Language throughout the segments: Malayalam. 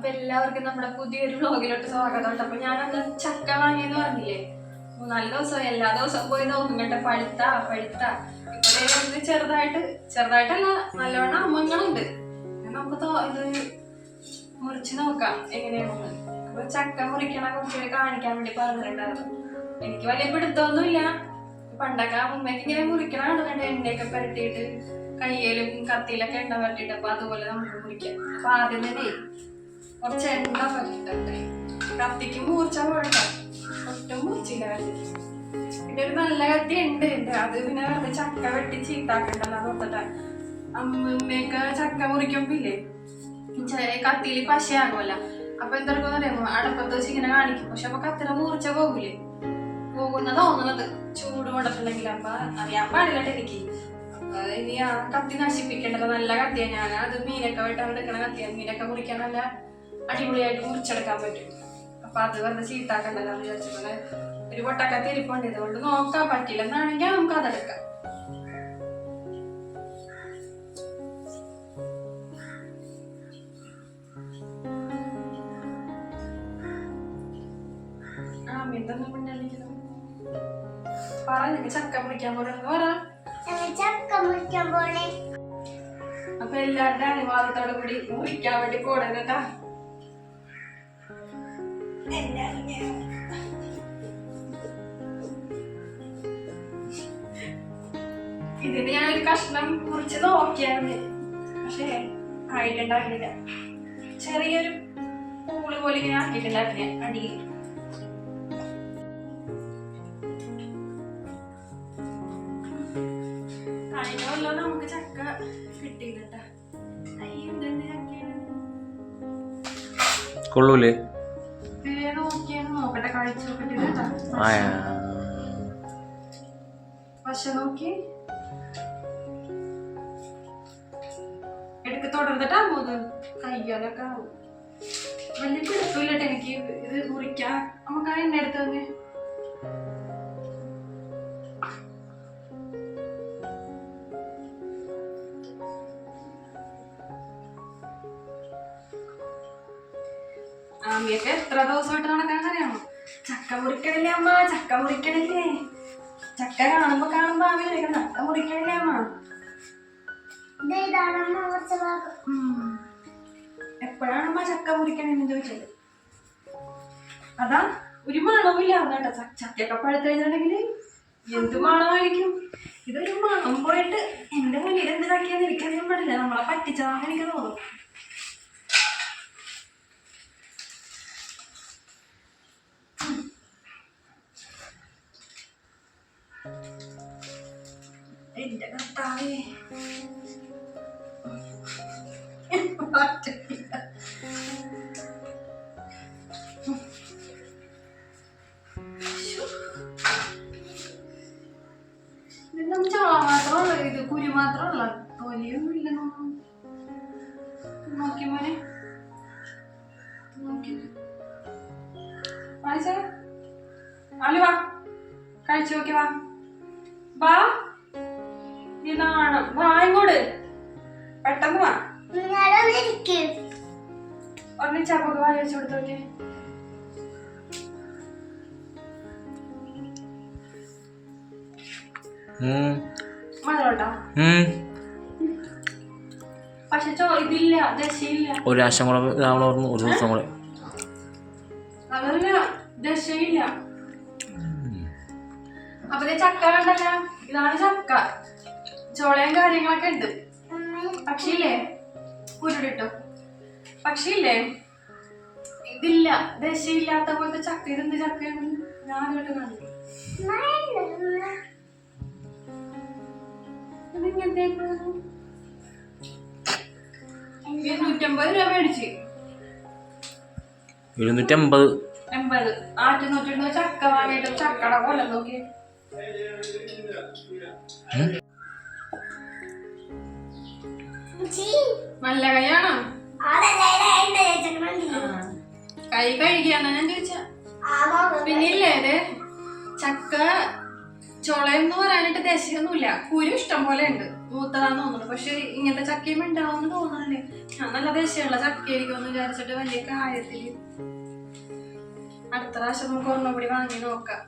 അപ്പൊ എല്ലാവർക്കും നമ്മുടെ പുതിയൊരു വ്ലോഗിലോട്ട് സ്വാഗതം അപ്പൊ ഞാനന്ന് ചക്ക വാങ്ങിയെന്ന് പറഞ്ഞില്ലേ? മൂന്നാൽ ദിവസം എല്ലാ ദിവസവും പോയി നോക്കും കേട്ടോ. പഴുത്ത പഴുത്ത ഇപ്പൊ ചെറുതായിട്ട് ചെറുതായിട്ടല്ല നല്ലോണം അമ്മങ്ങളുണ്ട്. നമുക്ക് ഇത് മുറിച്ച് നോക്കാം. എങ്ങനെയാണെന്ന്. അപ്പൊ ചക്ക മുറിക്കണ കുറച്ച് കാണിക്കാൻ വേണ്ടി പറഞ്ഞിട്ടുണ്ടായിരുന്നു. എനിക്ക് വലിയ പിടുത്തമൊന്നുമില്ല. പണ്ടൊക്കെ അമ്മയ്ക്ക് ഇങ്ങനെ മുറിക്കണ കാണുന്നുണ്ട്. എണ്ണയൊക്കെ പരട്ടിയിട്ട് കയ്യിലും കത്തിയിലൊക്കെ എണ്ണ പരട്ടിയിട്ട് അപ്പൊ അതുപോലെ നമുക്ക് മുറിക്കാം. അപ്പൊ ആദ്യം തന്നെ കുറച്ച് എണ്ണ പുരട്ടിട്ടെ കത്തിക്ക് മൂർച്ച കുഴപ്പം ഒട്ടും മൂർച്ചില്ല കത്തിക്ക് പിന്നെ ഒരു നല്ല കത്തി ഉണ്ട്. ഉണ്ട് അത് പിന്നെ വെറുതെ ചക്ക വെട്ടി ചീത്താക്കണ്ടല്ലോ നോക്കട്ടെ അമ്മയൊക്കെ ചക്ക മുറിക്കുമ്പില്ലേ? കത്തിയിൽ പശയാകുമല്ല. അപ്പൊ എന്തൊക്കെ അറിയാമോ? അടപ്പത്ത് വെച്ച് ഇങ്ങനെ കാണിക്കും. പക്ഷെ അപ്പൊ കത്തിര മൂർച്ച പോകൂലേ? പോകുന്ന തോന്നണത്. ചൂട് കൊണ്ടിട്ടുണ്ടെങ്കിൽ അപ്പൊ അറിയാൻ പാടില്ലട്ടെ എനിക്ക്. ഇനി ആ കത്തി നശിപ്പിക്കേണ്ടത് നല്ല കത്തിയാണ് ഞാൻ അത് മീനൊക്കെ വെട്ടാൻ എടുക്കണ കത്തിയാണ് മീനൊക്കെ മുറിക്കാൻ നല്ല അടിപൊളിയായിട്ട് മുറിച്ചെടുക്കാൻ പറ്റും. അപ്പൊ അത് വെറുതെ ചീത്താക്കണ്ടല്ലോ എന്ന് വിചാരിച്ചിട്ട് ഒരു പൊട്ടക്കത്തി ഇരിപ്പുണ്ട് ഇതുകൊണ്ട് നോക്കാൻ പറ്റില്ല എന്നാണെങ്കിൽ നമുക്ക് അതെടുക്കാം. ചക്ക പിടിക്കാൻ പോലെ അപ്പൊ എല്ലാവരുടെ അനുവാദത്തോടു കൂടി മുറിക്കാൻ വേണ്ടി കൂടെ കേട്ടാ. ഇതിന് ഞാനൊരു കഷ്ണം മുറിച്ച് നോക്കിയായിരുന്നു. പക്ഷേ ആയിട്ടുണ്ടായിരുന്നില്ല. ചെറിയൊരു പൂൾ പോലെ ഇങ്ങനെ ആക്കിയിട്ടുണ്ടായിരുന്നില്ല അടിയിൽ കഴിഞ്ഞ കൊള്ളൂലേ? പക്ഷെ നോക്കി. എടുക്ക് തുടർന്നിട്ടാ പോത് കയ്യാലൊക്കെ ആവും. വലിയ കുഴപ്പമില്ലട്ടെ എനിക്ക്. ഇത് മുറിക്കാൻ നമുക്ക് ആ എണ്ണ എടുത്ത് തന്നെ. ആമിയൊക്കെ എത്ര ദിവസമായിട്ട് നടക്കാൻ അറിയാമോ? ചക്ക മുറിക്കണില്ലേ അമ്മ? ചക്ക മുറിക്കണില്ലേ? ചക്ക കാണുമ്പോ കാണുമ്പോ ആമി വരും ചക്ക മുറിക്കണില്ലേ അമ്മ? എപ്പോഴാണ് അമ്മ ചക്ക മുറിക്കണെന്ന് ചോദിച്ചത്? അതാ ഒരു മണവുമില്ല കേട്ടോ. ചക്കയൊക്കെ പഴുത്തുകഴിഞ്ഞിട്ടുണ്ടെങ്കിൽ എന്ത് മണമായിരിക്കും? ഇതൊരു മണം പോയിട്ട് എന്റെ മുന്നിൽ എന്ത് ചക്കയെന്ന് എനിക്കറിയാൻ പാടില്ല നമ്മളെ പറ്റിച്ചതാന്ന് എനിക്ക് തോന്നും എന്റെ കർത്താവേ മാത്രമുള്ള ഇത് കുരു മാത്രമുള്ള തൊലിയൊന്നും ഇല്ല നോക്കി മോനെ നോക്കി വായിച്ചേ വാ കഴിച്ചു നോക്കി വാ. നീ നാണം വാ ഇങ്ങോട്ട്. പെട്ടെന്ന് വാ. നിങ്ങളവിടെ ഇരിക്കും ഒന്നിച്ച് അപ്പൊക്കെ വായി വെച്ച് കൊടുത്തു നോക്കിയേ ഉം. മഴോട്ടാ ഉം. പക്ഷെ ഇതില്ല. ദശയില്ല ഒരു ആശം കൂടെ ഇതാവണം ഒരു ദിവസം കൂടെ. അതല്ല. ദശയില്ല അപ്പൊ ചക്ക കണ്ടല്ല. ഇതാണ് ചക്ക. ചോളയും കാര്യങ്ങളൊക്കെ ഉണ്ട്. പക്ഷേ ഇല്ലേ ഉരുടിട്ടോ പക്ഷേ ഇല്ലേ ഇതില്ല. ദശയില്ലാത്ത പോലത്തെ ചക്ക. ഇതെന്ത് ചക്കയാണ്? ഞാൻ കേട്ട് കണ്ടു. ഇരുന്നൂറ്റമ്പത് രൂപ മേടിച്ച്. എഴുന്നൂറ്റമ്പത് എൺപത്. ആറ്റുനൂറ്റി ചക്ക വാങ്ങിയിട്ട് ചക്കട പോലെ നോക്കി. നല്ല കൈയാണോ? കൈ കഴുകിയാണ് ഞാൻ ചോദിച്ച? പിന്നില്ലേ ഇത്? ചക്ക ചുളയെന്ന് പറയാനായിട്ട് ദേശീയൊന്നുമില്ല. കുരു ഇഷ്ടം പോലെ ഉണ്ട്. മൂത്തതാന്ന് തോന്നുന്നു. പക്ഷെ ഇങ്ങനത്തെ ചക്കയും ഉണ്ടാവും തോന്നുന്നില്ലേ ഞാൻ നല്ല ദേശമുള്ള ചക്കയായിരിക്കും എന്ന് വിചാരിച്ചിട്ട് വലിയ കാര്യത്തിൽ അടുത്ത പ്രാവശ്യം നമുക്ക് ഒരെണ്ണം കൂടി വാങ്ങി നോക്കാം.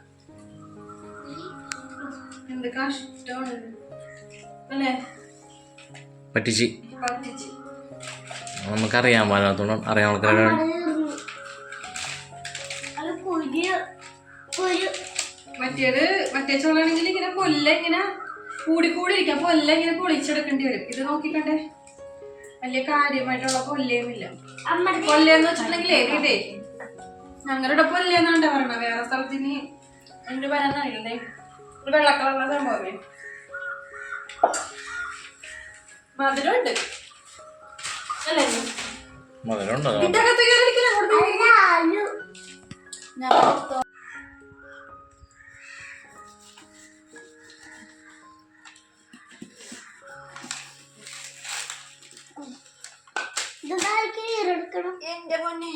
എന്ത് കഷ്ടമാണ് ഇത്. അല്ലേ? പറ്റിച്ച്. പറ്റിച്ച്. നമുക്കറിയാൻ പാടില്ലാത്തോണ്ട് അറിയാൻ ആൾക്കാരാണ്. അത് കുരു കുരു മറ്റേത് മറ്റേ ചോളാണെങ്കിൽ ഇങ്ങനെ കൊല്ല ഇങ്ങനെ കൂടി കൂടി ഇരിക്കാം കൊല്ല ഇങ്ങനെ പൊളിച്ചെടുക്കേണ്ടി വരും. ഇത് നോക്കിക്കണ്ടേ? വലിയ കാര്യമായിട്ടുള്ള കൊല്ലയുമില്ല അമ്മ കൊല്ലയെന്ന് വെച്ചിട്ടുണ്ടെങ്കിലേ ഇതേ. ഞങ്ങളുടെ കൊല്ലയെന്നാണ്ടാ പറഞ്ഞ വേറെ സ്ഥലത്തിന് ഒരു വെള്ള കളറുള്ള സംഭവമേ മധുരമുണ്ട്. അല്ലേ? മധുരമുണ്ടോ? എന്റെ പൊന്നെ.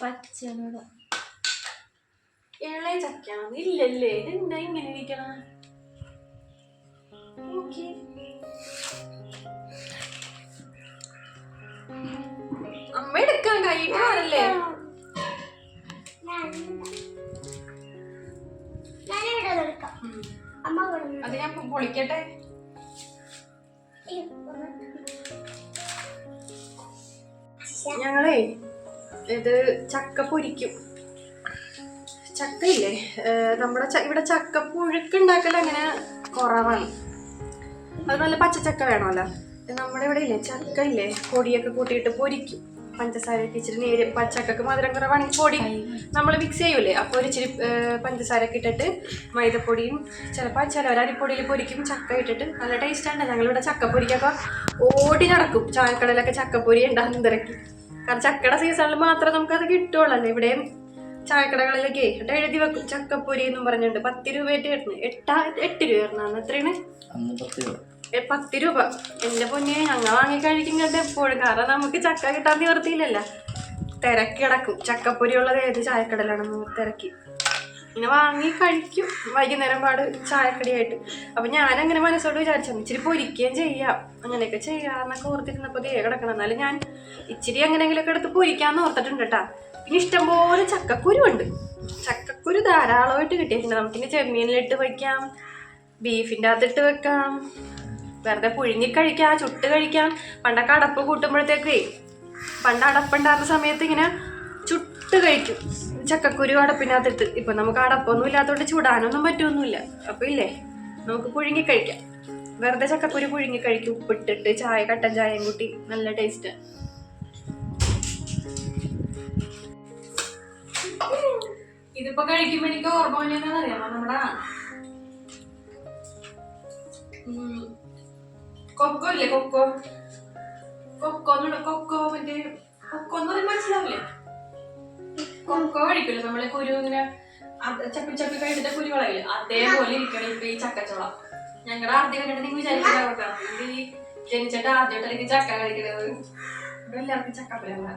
പച്ചമുളക്. ഇളയ ചക്കണം ഇല്ലല്ലേ? ഇതെന്താ ഇങ്ങനെ ഇരിക്കണം? അമ്മ എടുക്കാൻ കൈയിട്ട് ഇവിടെ അത് ഞാൻ പൊളിക്കട്ടെ? ഞങ്ങളേ ഇത് ചക്ക പൊരിക്കും. ചക്കയില്ലേ? നമ്മുടെ ഇവിടെ ചക്ക പുഴുക്ക് ഉണ്ടാക്കൽ അങ്ങനെ കുറവാണ്. അത് നല്ല പച്ചച്ചക്ക വേണമല്ലോ. നമ്മുടെ ഇവിടെ ഇല്ലേ? ചക്ക ഇല്ലേ പൊടിയൊക്കെ കൂട്ടിയിട്ട് പൊരിക്കും. പഞ്ചസാരയൊക്കെ ഇച്ചിരി നേര് പച്ചക്കൊക്കെ മധുരം കുറവാണെങ്കിൽ പൊടി നമ്മൾ മിക്സ് ചെയ്യൂലേ? അപ്പോൾ ഒരു ഇച്ചിരി പഞ്ചസാരയൊക്കെ ഇട്ടിട്ട് മൈദപ്പൊടിയും ചിലപ്പോൾ ചിലവർ അരിപ്പൊടിയിൽ പൊരിക്കും ചക്ക ഇട്ടിട്ട്. നല്ല ടേസ്റ്റാണ് ഞങ്ങളിവിടെ ചക്കപ്പൊരിക്കൊക്കെ ഓടി നടക്കും. ചായക്കടയിലൊക്കെ ചക്കപ്പൊരി ഉണ്ടാകുന്ന തിരക്കി. കാരണം ചക്കയുടെ സീസണിൽ മാത്രമേ നമുക്കത് കിട്ടുകയുള്ളൂ. ഇവിടെയും ചായക്കടകളിലൊക്കെ എന്നിട്ട് എഴുതി വെക്കും ചക്കപ്പൊരി എന്നും പറഞ്ഞിട്ടുണ്ട്. പത്ത് രൂപയായിട്ട് വരുന്നത്. എട്ടാ എട്ട് രൂപ വരുന്നതാണ് എത്രയാണ്? പത്ത് രൂപ. ഏ, പത്ത് രൂപ. എന്റെ പൊന്നെ ഞങ്ങൾ വാങ്ങി കഴിക്കുന്നത് എപ്പോഴും. കാരണം നമുക്ക് ചക്ക കിട്ടാൻ നിവർത്തിയില്ലല്ലോ തിരക്കിടക്കും. ചക്കപ്പൊരി ഉള്ളത് ഏത് ചായക്കടലാണ് തിരക്കി. ഇങ്ങനെ വാങ്ങി കഴിക്കും. വൈകുന്നേരം പാട് ചായക്കടിയായിട്ട്. അപ്പൊ ഞാനങ്ങനെ മനസ്സോട് വിചാരിച്ചു ഇച്ചിരി പൊരിക്കുകയും ചെയ്യാം. അങ്ങനെയൊക്കെ ചെയ്യാന്നൊക്കെ ഓർത്തിരുന്നപ്പോ ദേ കിടക്കണം. എന്നാലും ഞാൻ ഇച്ചിരി എങ്ങനെയെങ്കിലുമൊക്കെ എടുത്ത് പൊരിക്കാന്ന് ഓർത്തിട്ടുണ്ട് കേട്ടാ പിന്നെ ഇഷ്ടംപോലെ ചക്കക്കുരുണ്ട് ചക്കക്കുരു ധാരാളമായിട്ട് കിട്ടിയിട്ടുണ്ട് നമുക്കിനി ചെമ്മീനിലിട്ട് വയ്ക്കാം. ബീഫിന്റെ അകത്തിട്ട് വെക്കാം. വെറുതെ പുഴുങ്ങി കഴിക്കാം ചുട്ട് കഴിക്കാം. പണ്ടൊക്കെ അടപ്പ് കൂട്ടുമ്പോഴത്തേക്കേ പണ്ട് അടപ്പുണ്ടായിരുന്ന സമയത്ത് ഇങ്ങനെ ചുട്ട് കഴിക്കും. ചക്കക്കുരു അടപ്പിനകത്തിട്ട്. ഇപ്പൊ നമുക്ക് അടപ്പൊന്നും ഇല്ലാത്തതുകൊണ്ട് ചുടാനൊന്നും പറ്റൊന്നുമില്ല. അപ്പൊ ഇല്ലേ? നമുക്ക് പുഴുങ്ങി കഴിക്കാം. വെറുതെ ചക്കക്കുരു പുഴുങ്ങി കഴിക്കും. ഉപ്പിട്ടിട്ട് ചായ കട്ടൻ ചായയും കൂട്ടി നല്ല ടേസ്റ്റ് ഇതിപ്പോ കഴിക്കുമ്പോ എനിക്ക് ഓർമ്മ വന്നറിയാമോ നമ്മടെ കൊക്കോ ഇല്ലേ? കൊക്കോ. കൊക്കോ കൊക്കോ മറ്റേ കൊക്കോ എന്ന് മനസ്സിലാവില്ലേ കൊക്കോ കഴിക്കില്ല നമ്മളെ കുരു ഇങ്ങനെ ചപ്പി ചപ്പി കഴിച്ചിട്ട് കുരു കളയില്ല അതേപോലെ ഇരിക്കണം ഇപ്പൊ ഈ ചക്കച്ചോള. ഞങ്ങളുടെ ആദ്യം കണ്ടിട്ട് നിങ്ങൾ വിചാരിച്ചിട്ടാണ് ഇത് ഈ ജനിച്ചിട്ട് ആദ്യമായിട്ട് എനിക്ക് ചക്ക കഴിക്കുന്നത് ഇവിടെ എല്ലാവർക്കും ചക്കപ്പരല്ല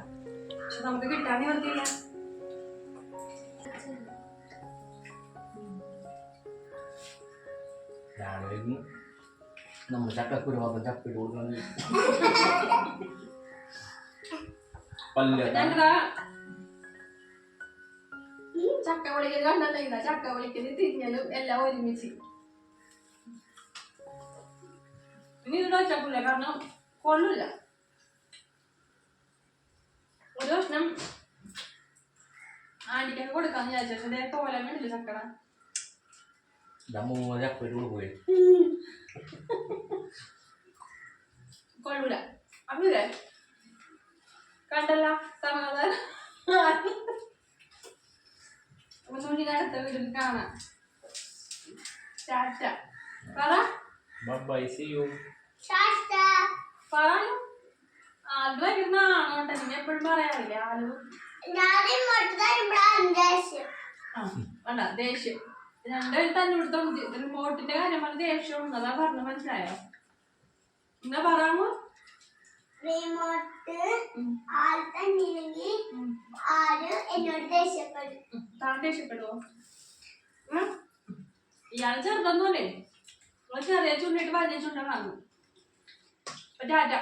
പക്ഷെ നമുക്ക് കിട്ടാൻ നിവർത്തിയില്ല. രാവിലെ നമ്മൾ ചക്കക്കുരു മാത്രം ചപ്പിട്ട് കൊടുക്കണം. പല്ല ചക്ക വിളിക്കൽ കണ്ടല്ലോ ഇതാ ചക്ക വിളിക്കൽ തിരിഞ്ഞലും എല്ലാം ഒരുമിച്ച്. ഇനി ഇവിടെ വെച്ചേക്കൂല കാരണം കൊള്ളില്ല ഒരു പ്രശ്നം ആന്റിക്കൊക്കെ കൊടുക്കാന്ന് വിചാരിച്ചിട്ട് കോലം വേണ്ടില്ല ചക്കട. കൊള്ളൂല. അപ്പില്ലേ കണ്ടല്ല സമാധാനം. അപ്പൊ നമുക്ക് ഇനി അടുത്ത വീട്ടിൽ കാണാം. ടാറ്റ. പറ. ബൈ സി യു പറഞ്ഞു എപ്പോഴും പറയാറില്ല വേണ്ട ദേഷ്യം. രണ്ടുപേരും തന്നെ ഇവിടുത്തെ റിമോട്ടിന്റെ കാര്യം പറഞ്ഞ ദേഷ്യം അതാ പറഞ്ഞു മനസ്സിലായോ? എന്നാ പറയാമോ റിമോട്ട് ആൾക്കണ്ടില്ലെങ്കിൽ ആര് എന്നോട് ദേഷ്യപ്പെടും? താൻ ദേഷ്യപ്പെടുവോ? ഉം? ചെറുതെന്ന് ചെറുതൊന്നുമല്ലേ? ചെറിയ ചുണ്ടിട്ട് വലിയ ചുണ്ടാണ് ടാറ്റ.